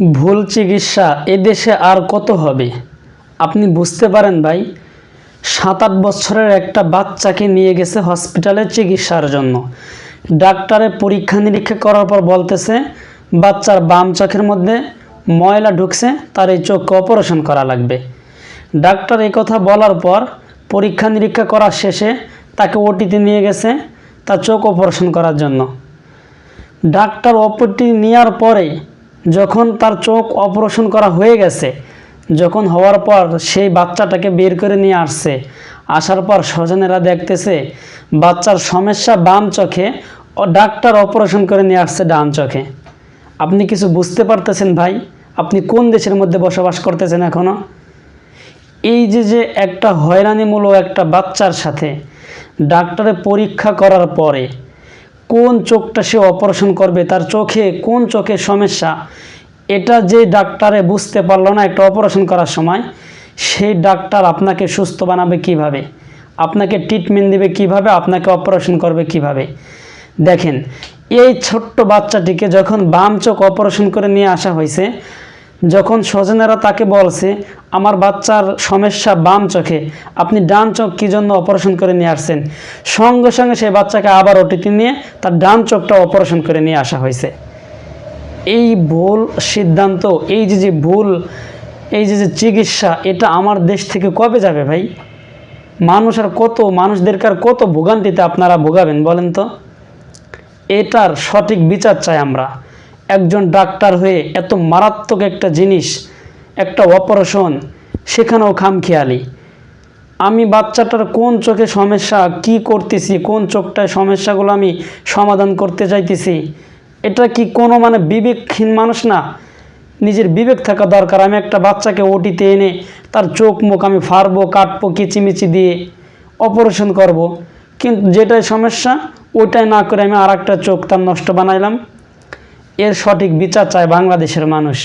ভুল চিকিৎসা এদেশে আর কত হবে? আপনি বুঝতে পারেন ভাই সাত আট বছরের একটা বাচ্চাকে নিয়ে গেছে হসপিটালে চিকিৎসার জন্য। ডাক্তারে পরীক্ষা নিরীক্ষা করার পর বলতেছে, বাচ্চার বাম চোখের মধ্যে ময়লা ঢুকছে, তার এই চোখকে অপারেশন করা লাগবে। ডাক্তার এই কথা বলার পর পরীক্ষা নিরীক্ষা করার শেষে তাকে ওটিতে নিয়ে গেছে, তার চোখ অপারেশন করার জন্য। ডাক্তার অপরটি নেওয়ার পরে যখন তার চোখ অপারেশন করা হয়ে গেছে, যখন হওয়ার পর সেই বাচ্চাটাকে বের করে নিয়ে আসছে, আসার পর স্বজনেরা দেখতেছে বাচ্চার সমস্যা বাম চোখে ও ডাক্তার অপারেশন করে নিয়ে আসছে ডান চোখে। আপনি কিছু বুঝতে পারতেছেন ভাই? আপনি কোন দেশের মধ্যে বসবাস করতেছেন এখনও এই যে যে একটা হয়রানিমূলক একটা বাচ্চার সাথে ডাক্তারে পরীক্ষা করার পরে কোন চোখটা সে অপারেশন করবে, তার চোখে কোন চোখে সমস্যা, এটা যে ডাক্তারে বুঝতে পারল না একটা অপারেশন করার সময়, সেই ডাক্তার আপনাকে সুস্থ বানাবে কীভাবে? আপনাকে ট্রিটমেন্ট দেবে কীভাবে? আপনাকে অপারেশন করবে কীভাবে? দেখেন, এই ছোট্ট বাচ্চাটিকে যখন বাম চোখ অপারেশন করে নিয়ে আসা হয়েছে যখন স্বজনেরা তাকে বলছে, আমার বাচ্চার সমস্যা বাম চোখে, আপনি ডান চোখ কী জন্য অপারেশন করে নিয়ে আসছেন? সঙ্গে সঙ্গে সেই বাচ্চাকে আবার ওটিতে নিয়ে তার ডান চোখটা অপারেশন করে নিয়ে আসা হয়েছে। এই ভুল সিদ্ধান্ত, এই যে যে ভুল, এই যে যে চিকিৎসা, এটা আমার দেশ থেকে কবে যাবে ভাই? মানুষ আর কত মানুষদেরকে আর কত ভোগান্তিতে আপনারা ভোগাবেন বলেন তো? এটার সঠিক বিচার চাই আমরা। একজন ডাক্তার হয়ে এত মারাত্মক একটা জিনিস, একটা অপারেশন, সেখানেও খামখেয়ালি। আমি বাচ্চাটার কোন চোখে সমস্যা, কি করতেছি, কোন চোখটায় সমস্যাগুলো আমি সমাধান করতে চাইতেছি, এটা কি কোনো মানে বিবেকহীন মানুষ না? নিজের বিবেক থাকা দরকার। আমি একটা বাচ্চাকে ওটিতে এনে তার চোখ মুখ আমি ফাড়বো, কাটবো, কিচিমিচি দিয়ে অপারেশন করব। কিন্তু যেটাই সমস্যা, ওইটাই না করে আমি আর একটা চোখ তার নষ্ট বানাইলাম। এর সঠিক বিচার চায় বাংলাদেশের মানুষ।